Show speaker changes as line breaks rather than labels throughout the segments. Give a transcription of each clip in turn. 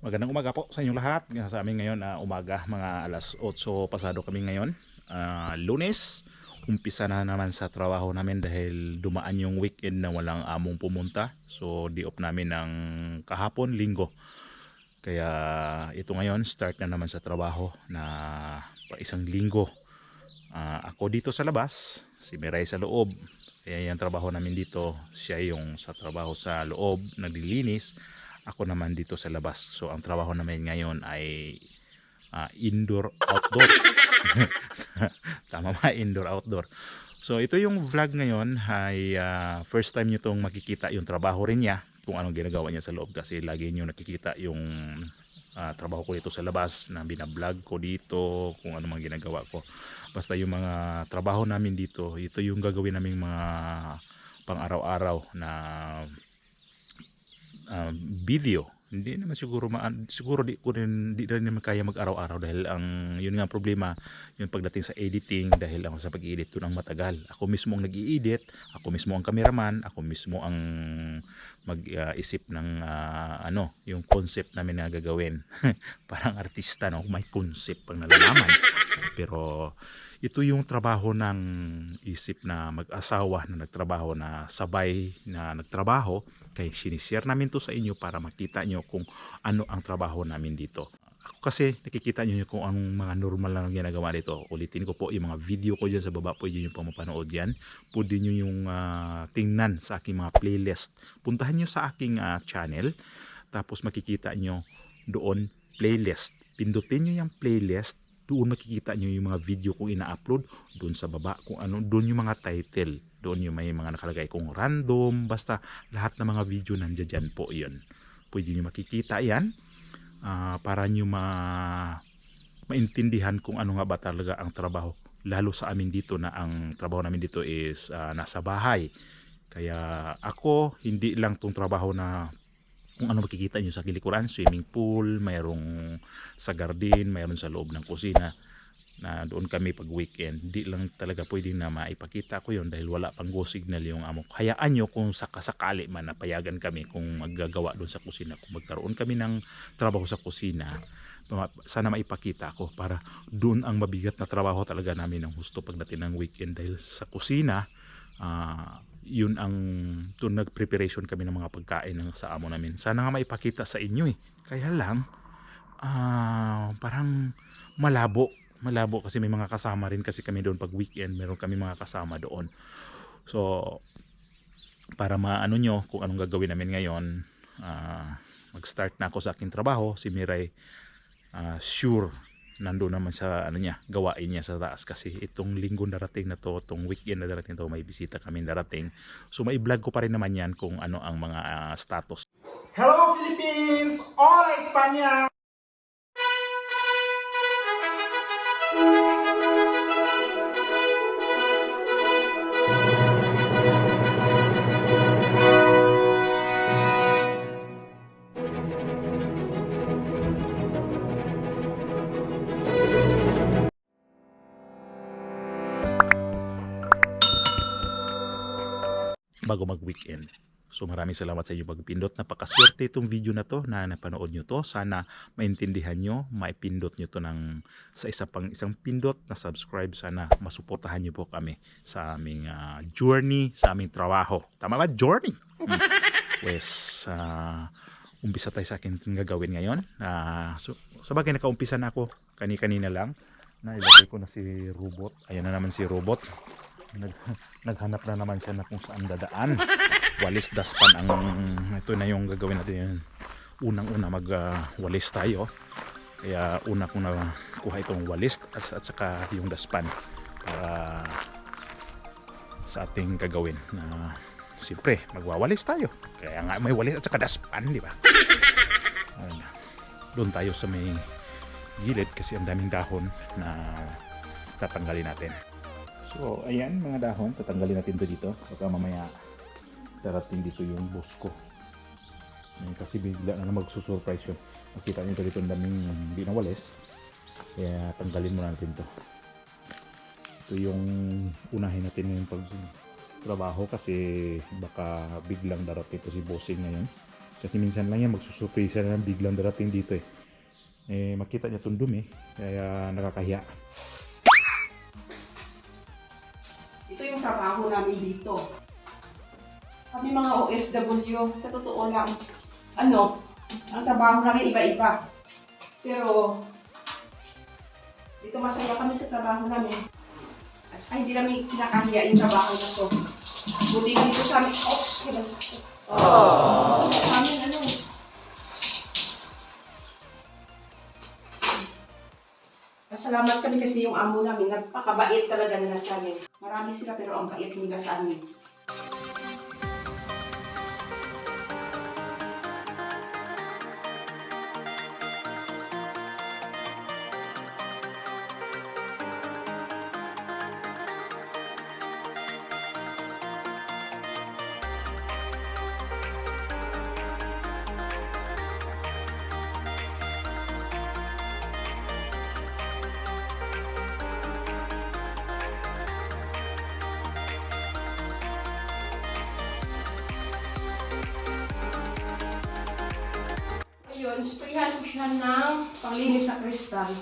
Magandang umaga po sa inyong lahat. Sa amin ngayon na umaga, mga alas 8 pasado kami ngayon. Ah, lunes, umpisa na naman sa trabaho namin dahil dumaan yung weekend na walang among pumunta. So di off namin ng kahapon, linggo. Kaya ito ngayon, start na naman sa trabaho na pa isang linggo. Ah, ako dito sa labas, si Miray sa loob. Kaya yung trabaho namin dito, siya yung sa trabaho sa loob, naglilinis ako naman dito sa labas. So ang trabaho namin ngayon ay ah, indoor outdoor. Tama ba? Indoor outdoor. So ito yung vlog ngayon ay ah, first time nyo itong makikita yung trabaho rin niya kung anong ginagawa niya sa loob kasi lagi nyo nakikita yung ah, trabaho ko dito sa labas na binablog ko dito kung ano mga ginagawa ko basta yung mga trabaho namin dito ito yung gagawin naming mga pang araw-araw na uh, video. Hindi naman siguro maan, siguro di ko rin di rin naman kaya mag-araw-araw dahil ang yun nga problema yung pagdating sa editing dahil ako sa pag-edit doon ang matagal. Ako mismo ang nag-i-edit ako mismo ang cameraman ako mismo ang mag-isip ng ah, ano yung concept namin na gagawin. Parang artista no? May concept pang nalalaman. Pero ito yung trabaho ng isip na mag-asawa na nagtrabaho na sabay na nagtrabaho. Kaya sinishare namin to sa inyo para makita nyo kung ano ang trabaho namin dito kasi nakikita nyo kung anong mga normal ang ginagawa dito ulitin ko po yung mga video ko dyan sa baba pwede nyo pa mapanood yan. Pwede nyo yung ah, tingnan sa aking mga playlist. Puntahan nyo sa aking ah, channel tapos makikita nyo doon playlist. Pindutin nyo yung playlist doon makikita nyo yung mga video kong ina-upload. Doon sa baba kung ano doon yung mga title. Doon yung may mga nakalagay kung random basta lahat ng mga video nandiyan dyan po yun. Pwede nyo makikita yan ah, para nyo ma maintindihan kung ano nga ba talaga ang trabaho. Lalo sa amin dito na ang trabaho namin dito is ah, nasa bahay. Kaya ako hindi lang tong trabaho na kung ano makikita nyo sa kilikuran, swimming pool, mayroong sa garden, mayroon sa loob ng kusina na doon kami pag weekend. Hindi lang talaga pwedeng na maipakita ko yon dahil wala pang go signal yung amo. Hayaan nyo kung sakasakali man napayagan kami kung maggagawa doon sa kusina. Kung magkaroon kami ng trabaho sa kusina, sana maipakita ko para doon ang mabigat na trabaho talaga namin ng gusto pagdating ng weekend dahil sa kusina ah, yun ang doon nag-preparation kami ng mga pagkain ng sa amo namin. Sana nga maipakita sa inyo eh. Kaya lang, ah, parang malabo. Malabo kasi may mga kasama rin kasi kami doon pag weekend. Meron kami mga kasama doon. So, para maano nyo kung anong gagawin namin ngayon, ah, mag-start na ako sa aking trabaho. Si Miray, ah, sure nandun naman sa ano niya, gawain niya sa taas kasi itong linggo darating na to, itong weekend na darating to, may bisita kami darating. So may vlog ko pa rin naman yan kung ano ang mga ah, status.
Hello Philippines! Hola España!
Bago mag-weekend. So maraming salamat sa inyo pagpindot. Napakaswerte itong video na to na napanood nyo to. Sana maintindihan nyo, maipindot nyo to ng sa isa pang isang pindot na subscribe. Sana masuportahan nyo po kami sa aming ah, journey, sa aming trabaho. Tama ba? Journey! Hmm. Pues, ah, umpisa tayo sa akin gagawin ngayon. Ah, so, sa bagay nakaumpisa na ako kani-kanina lang. Nailagay ko na si Robot. Ayan na naman si Robot. Nag, naghanap na naman siya na kung saan dadaan. Walis daspan ang ito na yung gagawin natin yun. Unang-una mag ah, walis tayo. Kaya una kong na kuha itong walis at, at saka yung daspan para sa ating gagawin na siyempre magwawalis tayo. Kaya nga may walis at saka daspan, di ba? Doon tayo sa may gilid kasi ang daming dahon na tatanggalin natin. So, ayan mga dahon, tatanggalin natin to dito. Baka mamaya darating dito yung boss ko. Ayan, kasi bigla na magsusurprise yun. Makita nyo dito ang daming hindi na walis. Kaya tanggalin muna natin to. Ito yung unahin natin ngayong pag trabaho kasi baka biglang darating to si bossing ngayon. Kasi minsan lang yan, magsusurpresa na lang biglang darating dito eh. Eh, makita niya itong dumi, kaya nakakahiya.
Ito yung trabaho namin dito. Kami mga OFW, sa totoo lang, ano, ang trabaho namin iba-iba. Pero, dito masaya kami sa trabaho namin. At saka hindi namin kinakahiya yung trabaho na to. Buti dito sa amin, oh, diba? Oh. Sa amin, ano, Pasalamat kami kasi yung amo namin, nagpakabait talaga nila sa amin. Marami sila pero ang bait nila sa amin. Siya ng panglinis sa kristal.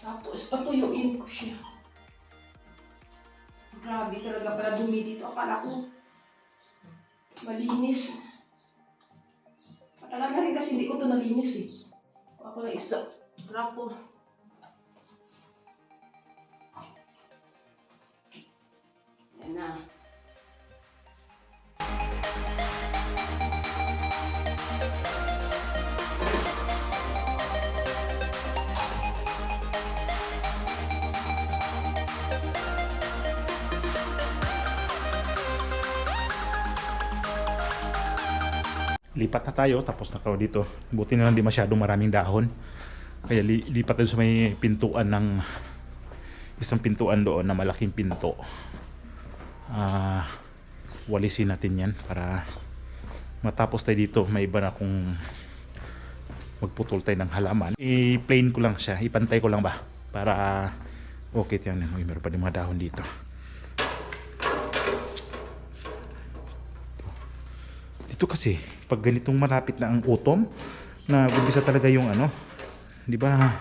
Tapos, patuyuin ko siya. Grabe talaga pala dumi dito. Akala ko malinis. Matagal na rin kasi hindi ko ito nalinis eh. Kuha ko na isa. Trapo. Yan na.
Lipat na tayo tapos na tayo dito. Buti na lang di masyadong maraming dahon. Kaya li- lipat tayo sa may pintuan ng isang pintuan doon na malaking pinto. Ah, walisin natin yan para matapos tayo dito may iba na kung magputol tayo ng halaman. I-plane ko lang siya ipantay ko lang ba? Para okay yan Uy, meron pa din mga dahon dito. Dito kasi, pag ganitong malapit na ang utom, na umpisa talaga yung ano, di ba,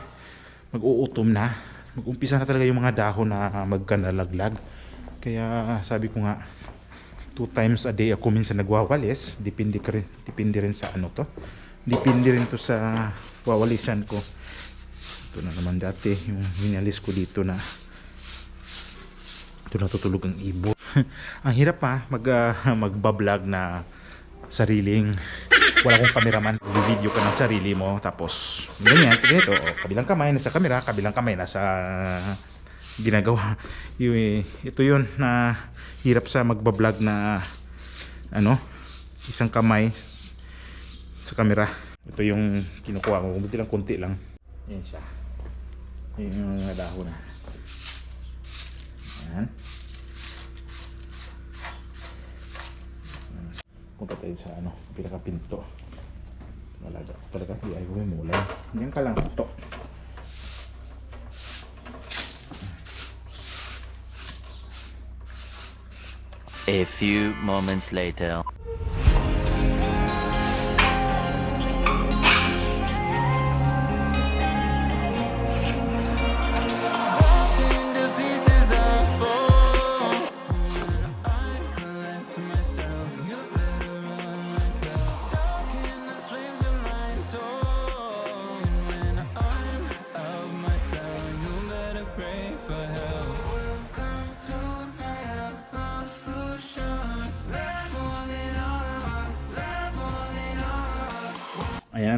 mag-uutom na, mag-umpisa na talaga yung mga dahon na magkanalaglag. Kaya sabi ko nga, two times a day ako minsan nagwawalis, depende, rin, depende rin sa ano to, depende rin to sa wawalisan ko. Ito na naman dati, yung minalis ko dito na ito natutulog ang ibo. ang hirap pa mag ah, magba-vlog na sariling wala kong cameraman video ka ng sarili mo tapos ganyan ganito kabilang kamay nasa camera kabilang kamay nasa ginagawa. Yun, ito yun na hirap sa magba-vlog na ano isang kamay sa camera ito yung kinukuha ko buti lang konti lang. Yan siya. Yun yung mga dahon. Na yan punta tayo sa ano, pinakapinto. Talaga, talaga, di ayaw may mulay. Yan ka lang, to.
A few moments later.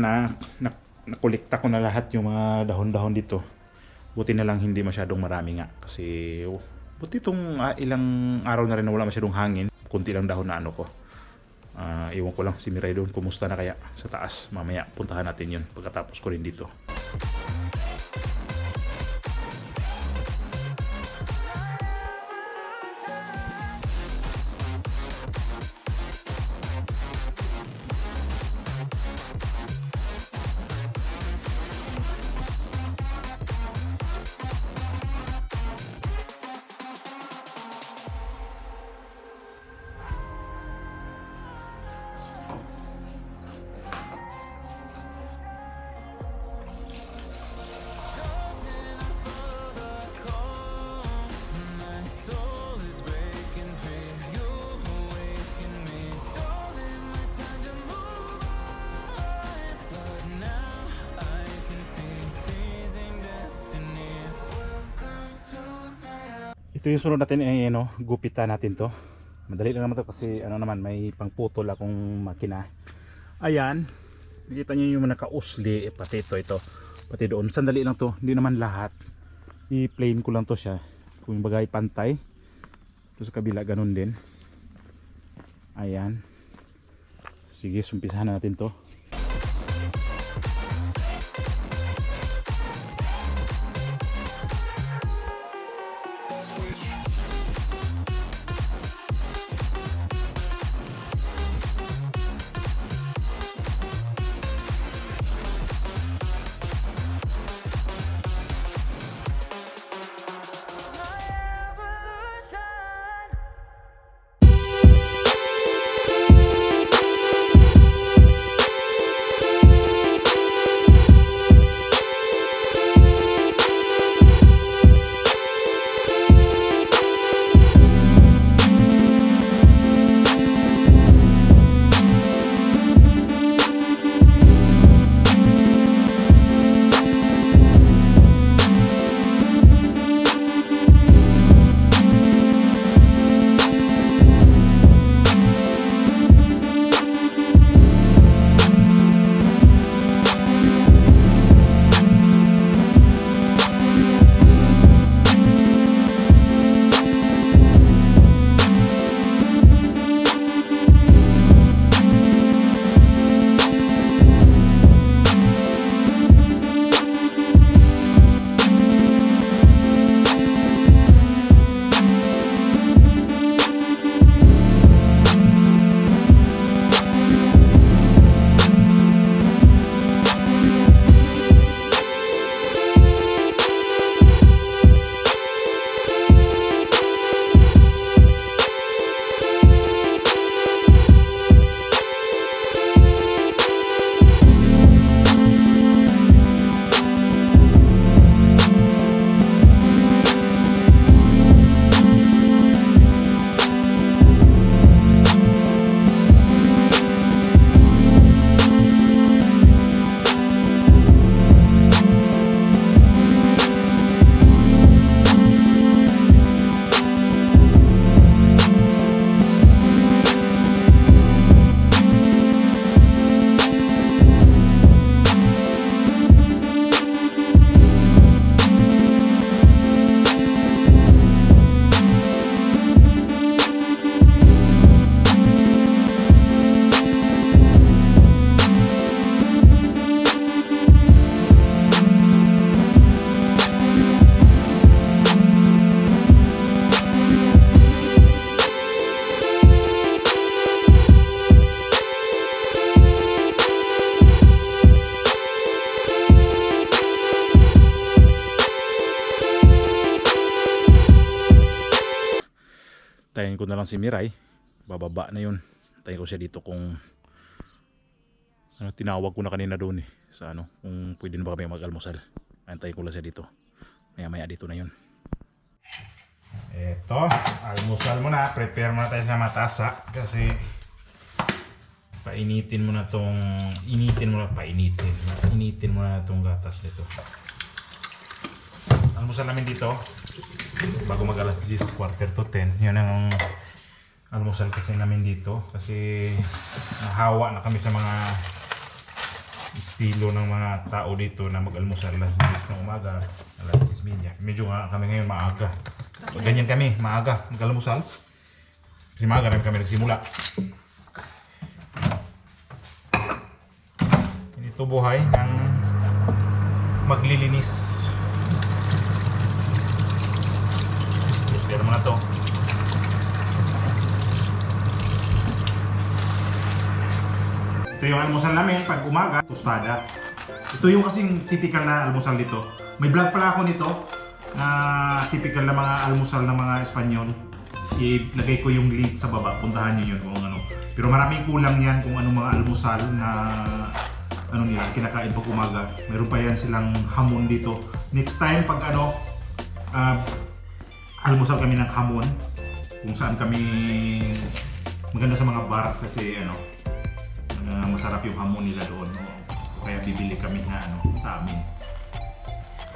Na, na nakolekta ko na lahat yung mga dahon-dahon dito. Buti na lang hindi masyadong marami nga. Kasi, oh, buti itong ah, ilang araw na rin na wala masyadong hangin. Kunti lang dahon na ano ko. Ah, iwan ko lang si Miray doon. Kumusta na kaya sa taas? Mamaya puntahan natin yun pagkatapos ko rin dito. Ito yung sunod natin ay ano, gupitan natin to. Madali lang naman to kasi ano naman may pangputol akong makina. Ayan. Nakita niyo yung nakausli, eh, pati ito ito. Pati doon, sandali lang to, hindi naman lahat. I-plane ko lang to siya. Kung bagay pantay. Ito sa kabila ganun din. Ayan. Sige, sumpisahan na natin to. Ko na lang si Miray. Bababa na yun. Tayin ko siya dito kung ano, tinawag ko na kanina doon eh. Sa ano, kung pwede na ba kami mag-almusal. Antayin ko lang siya dito. Maya maya dito na yun. Eto, almusal mo na. Prepare mo na tayo sa matasa. Kasi painitin mo na tong initin mo na painitin. Initin mo na tong gatas nito. Almusal namin dito bago mag alas 10, quarter to 10. Yan ang almusal kasi namin dito. Kasi nahawa na kami sa mga estilo ng mga tao dito na mag-almusal alas 10 ng umaga, alas 10 media. Medyo nga kami ngayon maaga. Ganyan kami, maaga mag-almusal. Kasi maaga rin kami nagsimula. Ito buhay ng maglilinis. Pero mga to. Ito yung almusal namin pag umaga, tostada. Ito yung kasing typical na almusal dito. May vlog pala ako nito na typical na mga almusal ng mga Espanyol. Ilagay ko yung link sa baba, puntahan niyo yun kung ano. Pero maraming kulang yan kung anong mga almusal na ano nila, kinakain pag umaga. Meron pa yan silang hamon dito. Next time pag ano, ah, almusal kami ng hamon kung saan kami maganda sa mga bar kasi ano uh, masarap yung hamon nila doon no? kaya bibili kami na ano sa amin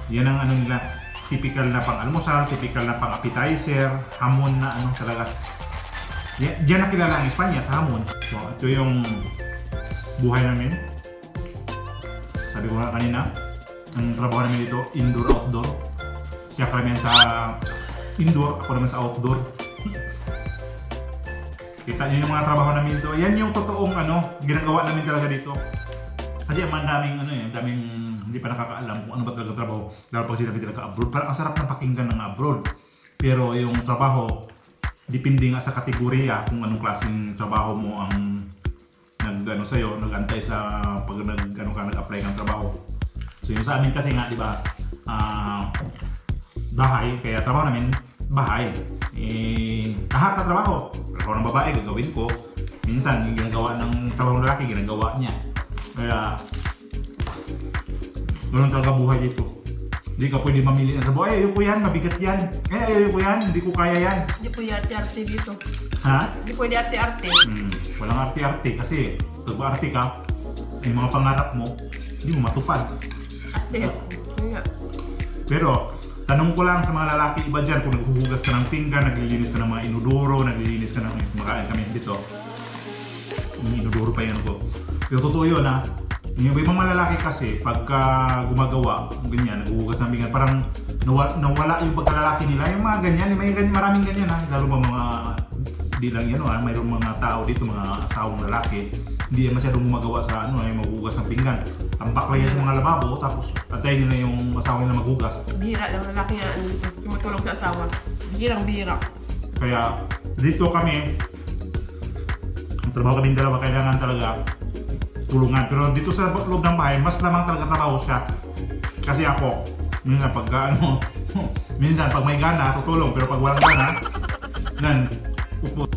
yan ang ano nila typical na pang almusal, typical na pang appetizer, hamon na ano talaga. Di- Diyan nakilala ang Espanya sa hamon. So, ito yung buhay namin. Sabi ko nga kanina, ang trabaho namin dito, indoor-outdoor. Siya karamihan sa indoor, ako naman sa outdoor. Kita niyo yung mga trabaho namin dito. Yan yung totoong ano, ginagawa namin talaga dito. Kasi ang daming ano eh, daming hindi pa nakakaalam kung ano ba talaga trabaho. Lalo pag sinabi talaga abroad. Parang ang sarap ng pakinggan ng abroad. Pero yung trabaho, depende nga sa kategorya kung anong klaseng trabaho mo ang nag ano sa'yo, nag-antay sa pag nag, ano ka, nag-apply ng trabaho. So yung sa amin kasi nga, di ba, ah, bahay, kaya trabaho namin, bahay. Eh, lahat na trabaho. Trabaho ng babae, gagawin ko. Minsan, yung ginagawa ng trabaho ng lalaki, ginagawa niya. Kaya, ganun talaga buhay dito. Hindi ka pwede mamili ng trabaho. Ay, ayoko yan, mabigat yan. Ay, ayoko yan, hindi ko kaya yan.
Hindi po arte-arte dito.
Ha?
Hindi pwede arte-arte.
Hmm, walang arte-arte kasi pag arte ka, yung mga pangarap mo, hindi mo matupad.
Artist. Yun nga.
Pero, tanong ko lang sa mga lalaki iba dyan, kung naghuhugas ka ng pinggan, naglilinis ka ng mga inodoro, naglilinis ka ng kumakain kami dito. Yung inodoro pa yan ko. Pero totoo yun ha. Yung ibang mga lalaki kasi, pagka gumagawa, ganyan, naghuhugas ng pinggan, parang nawala, nawala yung pagkalalaki nila. Yung mga ganyan, may ganyan, maraming ganyan ha. Lalo ba mga, di lang yan ha, mayroong mga tao dito, mga asawang lalaki, hindi masyadong gumagawa sa ano, ay maghuhugas ng pinggan. Tambak lang yan sa mga lababo, tapos antayin nila yung asawa nila maghugas.
Bihira lang lalaki na ano. Tumutulong sa asawa. Bihirang bihira.
Kaya dito kami, ang trabaho kami dalawa kailangan talaga tulungan. Pero dito sa loob ng bahay, mas lamang talaga trabaho siya. Kasi ako, minsan pag ano, minsan pag may gana, tutulong. Pero pag walang gana, nan, upo.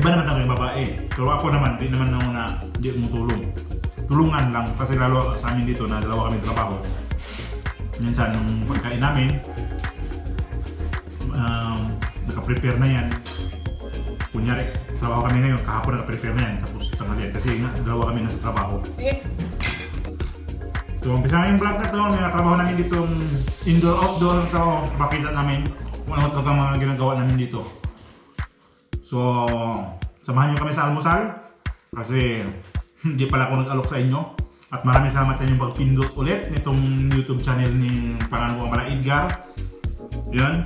Iba naman yung babae. Pero ako naman, di naman ako na di umutulong. Tulungan lang. Kasi lalo sa amin dito na dalawa kami trabaho. Minsan, nung pagkain namin, um, naka-prepare na yan. Kunyari, trabaho kami ngayon, kahapon naka-prepare na yan, tapos tanghalian. Kasi nga, dalawa kami nasa trabaho.
Sige.
So, umpisa na yung vlog na to, may trabaho namin dito indoor-outdoor to, pakita namin kung ano talaga mga ginagawa namin dito. So, samahan nyo kami sa almusal kasi hindi pala ako nag-alok sa inyo. At maraming salamat sa inyong pagpindot ulit nitong YouTube channel ni pangalan ko pala Edgar. Yan.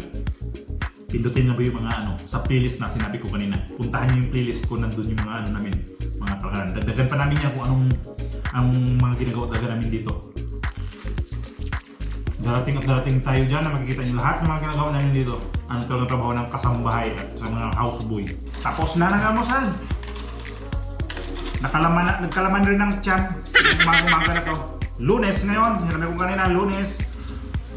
Pindutin na ba yung mga ano, sa playlist na sinabi ko kanina. Puntahan niyo yung playlist ko, nandun yung mga ano namin, mga pagkalan. Dagdagan pa namin yan kung anong ang mga ginagawa talaga namin dito. Darating at darating tayo dyan na makikita niyo lahat ng mga ginagawa namin dito. Ano talagang trabaho ng kasambahay at sa mga houseboy. Tapos na nag-almusal. Nakalaman na, nagkalaman rin ng tiyan. Umaga umaga na to. Lunes ngayon, sinabi ko kanina, lunes,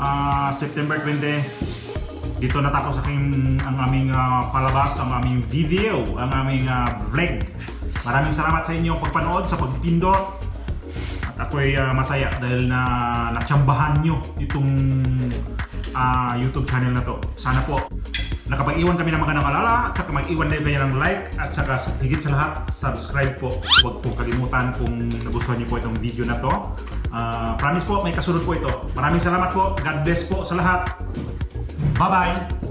ah, September 20. Dito natapos aking ang aming ah, palabas, ang aming video, ang aming ah, vlog. Maraming salamat sa inyong pagpanood, sa pagpindot. At ako'y ah, masaya dahil na natsambahan nyo itong ah, YouTube channel na to. Sana po nakapag-iwan kami ng magandang alala at saka mag-iwan din kayo ng like at saka sa- higit sa lahat, subscribe po. Huwag po kalimutan kung nagustuhan niyo po itong video na to. Ah, promise po, may kasunod po ito. Maraming salamat po. God bless po sa lahat. Bye-bye!